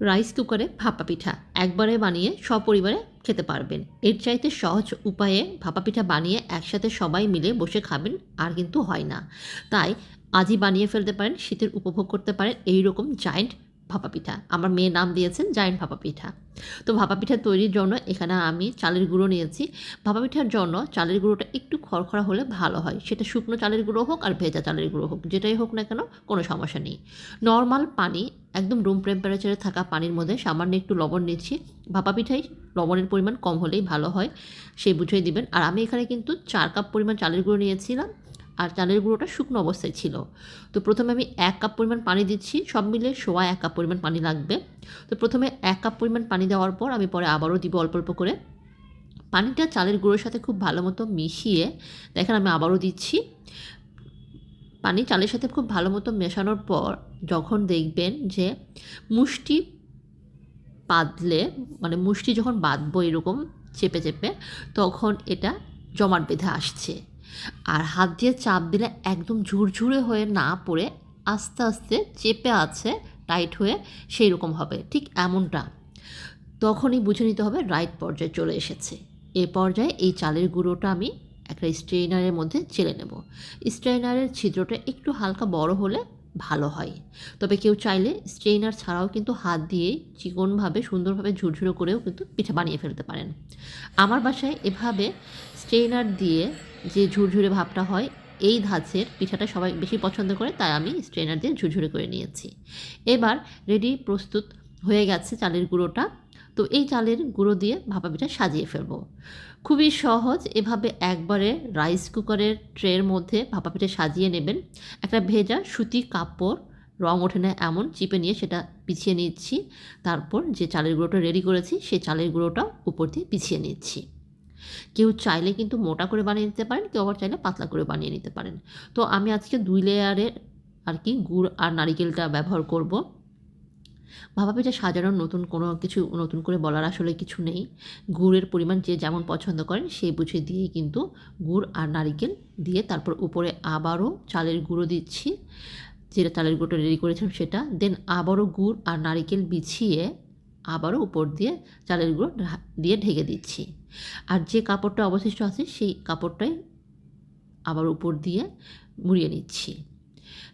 Rice কুকারে ভাপা পিঠা একবারে বানিয়ে সপরিবারে খেতে পারবেন। এর চাইতে সহজ উপায়ে ভাপা পিঠা বানিয়ে একসাথে সবাই মিলে বসে খাবেন আর কিন্তু হয় না। তাই আজই বানিয়ে ফেলতে পারেন, শীতের উপভোগ করতে পারেন। এই রকম জায়েন্ট ভাপা পিঠা আমার মেয়ে নাম দিয়েছেন জায়েন্ট ভাপা পিঠা তো ভাপা পিঠা তৈরির জন্য এখানে আমি চালের গুঁড়ো নিয়েছি। ভাপা পিঠার জন্য চালের গুঁড়োটা একটু খড়খড়া হলে ভালো হয়। সেটা শুকনো চালের গুঁড়ো হোক আর ভেজা চালের গুঁড়ো হোক, যেটাই হোক না কেন কোনো সমস্যা নেই। নর্মাল পানি, একদম রুম টেম্পারেচারে থাকা পানির মধ্যে সামান্য একটু লবণ নিচ্ছি। ভাপা পিঠাই লবণের পরিমাণ কম হলেই ভালো হয়, সেই বুঝেই দিবেন। আর আমি এখানে কিন্তু চার কাপ পরিমাণ চালের গুঁড়ো নিয়েছিলাম। আর চালের গুঁড়োটা শুকনো অবস্থায় ছিল। তো প্রথমে আমি এক কাপ পরিমাণ পানি দিচ্ছি, সব মিলে সোয়া এক কাপ পরিমাণ পানি লাগবে। তো প্রথমে এক কাপ পরিমাণ পানি দেওয়ার পর আমি পরে আবারও দিব অল্প অল্প করে। পানিটা চালের গুঁড়োর সাথে খুব ভালো মতো মিশিয়ে, দেখেন আমি আবারও দিচ্ছি। পানি চালের সাথে খুব ভালো মতো মেশানোর পর যখন দেখবেন যে মুষ্টি বাঁধলে মানে মুষ্টি যখন বাঁধবো এরকম চেপে চেপে, তখন এটা জমাট বেঁধে আসছে। আর হাত দিয়ে চাপ দিলে একদম ঝুরঝুরে হয়ে না পড়ে আস্তে আস্তে চেপে আছে টাইট হয়ে সেই রকম হবে, ঠিক এমনটা। তখনই বুঝে নিতে হবে রাইট পর্যায়ে চলে এসেছে। এ পর্যায়ে এই চালের গুঁড়োটা আমি একটা স্ট্রেনারের মধ্যে চেলে নেব। স্ট্রেনারের ছিদ্রটা একটু হালকা বড় হলে ভালো হয়। তবে কেউ চাইলে স্ট্রেনার ছাড়াও কিন্তু হাত দিয়ে চিকনভাবে, সুন্দরভাবে ঝুরঝুরো করেও কিন্তু পিঠা বানিয়ে ফেলতে পারেন। আমার বাসায় এভাবে স্ট্রেনার দিয়ে যে ঝুরঝুরে ভাবটা হয়, এই ধাঁচের পিঠাটা সবাই বেশি পছন্দ করে, তাই আমি স্ট্রেনার দিয়ে ঝুরঝুরে করে নিয়েছি। এবার রেডি প্রস্তুত হয়ে গেছে চালের গুঁড়োটা। তো এই চালের গুঁড়ো দিয়ে ভাপা পিঠা সাজিয়ে ফেলব। খুবই সহজ, এভাবে একবারে রাইস কুকারের ট্রের মধ্যে ভাপা পিঠা সাজিয়ে নেবেন। একটা ভেজা সুতি কাপড়, রং ওঠে না এমন, চিপে নিয়ে সেটা পিছিয়ে নিচ্ছি। তারপর যে চালের গুঁড়োটা রেডি করেছি, সেই চালের গুঁড়োটা উপর দিয়ে পিছিয়ে নিচ্ছি। কেউ চাইলে কিন্তু মোটা করে বানিয়ে নিতে পারেন, কেউ আবার চাইলে পাতলা করে বানিয়ে নিতে পারেন। তো আমি আজকে দুই লেয়ারের আর কি গুড় আর নারিকেলটা ব্যবহার করব। ভাপা পিঠা সাজানোর নতুন কোনো কিছু, নতুন করে বলার আসলে কিছু নেই। গুড়ের পরিমাণ যে যেমন পছন্দ করেন, সেই বুঝে দিয়েই কিন্তু গুড় আর নারিকেল দিয়ে তারপর উপরে আবারও চালের গুঁড়ো দিচ্ছি। যেটা চালের গুঁড়োটা রেডি করেছিলাম সেটা দেন আবারও গুড় আর নারিকেল বিছিয়ে আবারও উপর দিয়ে চালের গুঁড়ো দিয়ে ঢেকে দিচ্ছি। আর যে কাপড়টা অবশিষ্ট আছে সেই কাপড়টাই আবার উপর দিয়ে মুড়িয়ে নিচ্ছি।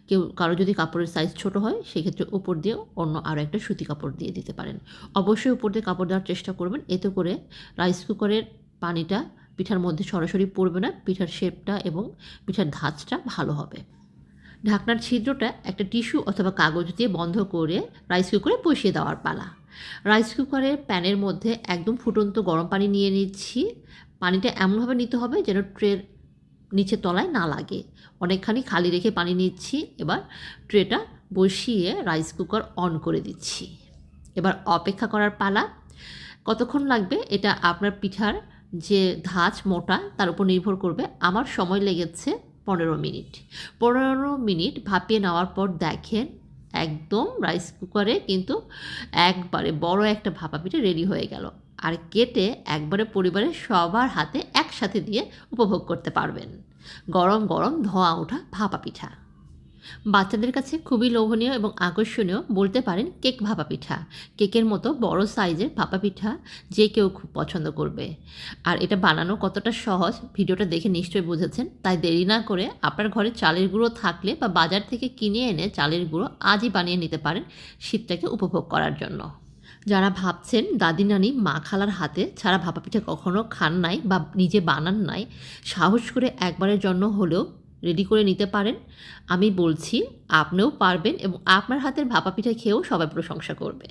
কেউ, কারও যদি কাপড়ের সাইজ ছোট হয়, সেক্ষেত্রে উপর দিয়ে অন্য আরও একটা সুতি কাপড় দিয়ে দিতে পারেন। অবশ্যই উপর দিয়ে কাপড় দেওয়ার চেষ্টা করবেন। এতে করে রাইস কুকারের পানিটা পিঠার মধ্যে সরাসরি পড়বে না, পিঠার শেপটা এবং পিঠার ধাঁচটা ভালো হবে। ঢাকনার ছিদ্রটা একটা টিস্যু অথবা কাগজ দিয়ে বন্ধ করে রাইস কুকারে বসিয়ে দেওয়ার পালা। রাইস কুকারের প্যানের মধ্যে একদম ফুটন্ত গরম পানি নিয়ে নিচ্ছি। পানিটা এমনভাবে নিতে হবে যেন ট্রের নিচে তলায় না লাগে। অনেকখানি খালি রেখে পানি নিচ্ছি। এবার ট্রেটা বসিয়ে রাইস কুকার অন করে দিচ্ছি। এবার অপেক্ষা করার পালা। কতক্ষণ লাগবে? এটা আপনার পিঠার যে ধাঁচ মোটা, তার উপর নির্ভর করবে। আমার সময় লেগেছে পনেরো মিনিট। পনেরো মিনিট ভাপিয়ে নেওয়ার পর দেখেন একদম রাইস কুকারে কিন্তু একবারে বড় একটা ভাপা পিঠে রেডি হয়ে গেল। আর কেটে একবারে পরিবারের সবার হাতে একসাথে দিয়ে উপভোগ করতে পারবেন। গরম গরম ধোঁয়া ওঠা ভাপা পিঠা বাচ্চাদের কাছে খুবই লোভনীয় এবং আকর্ষণীয় বলতে পারেন কেক ভাপা পিঠা। কেকের মতো বড় সাইজের ভাপা পিঠা যে কেউ খুব পছন্দ করবে। আর এটা বানানো কতটা সহজ ভিডিওটা দেখে নিশ্চয়ই বুঝেছেন। তাই দেরি না করে আপনার ঘরে চালের গুঁড়ো থাকলে বা বাজার থেকে কিনে এনে চালের গুঁড়ো আজই বানিয়ে নিতে পারেন শীতটাকে উপভোগ করার জন্য। যারা ভাবছেন দাদি নানি মা খালার হাতে ছাড়া ভাপা পিঠা কখনো খান নাই বা নিজে বানান নাই, সাহস করে একবারের জন্য হলেও রেডি করে নিতে পারেন। আমি বলছি, আপনিও পারবেন এবং আপনার হাতের ভাপা পিঠা খেয়েও সবাই প্রশংসা করবে।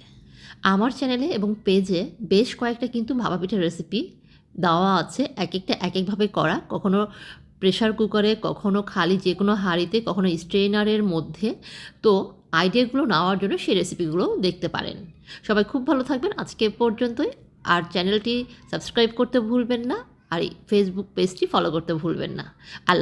আমার চ্যানেলে এবং পেজে বেশ কয়েকটা কিন্তু ভাপা পিঠার রেসিপি দেওয়া আছে। এক একটা এক একভাবে করা। কখনো প্রেশার কুকারে কখনো খালি যে কোনো হাঁড়িতে, কখনো স্ট্রেনারের মধ্যে। তো আইডিয়াগুলো নেওয়ার জন্য সেই রেসিপিগুলো দেখতে পারেন। সবাই খুব ভালো থাকবেন। আজকে পর্যন্তই। আর চ্যানেলটি সাবস্ক্রাইব করতে ভুলবেন না। আর ফেসবুক পেজটি ফলো করতে ভুলবেন না। আল্লাহ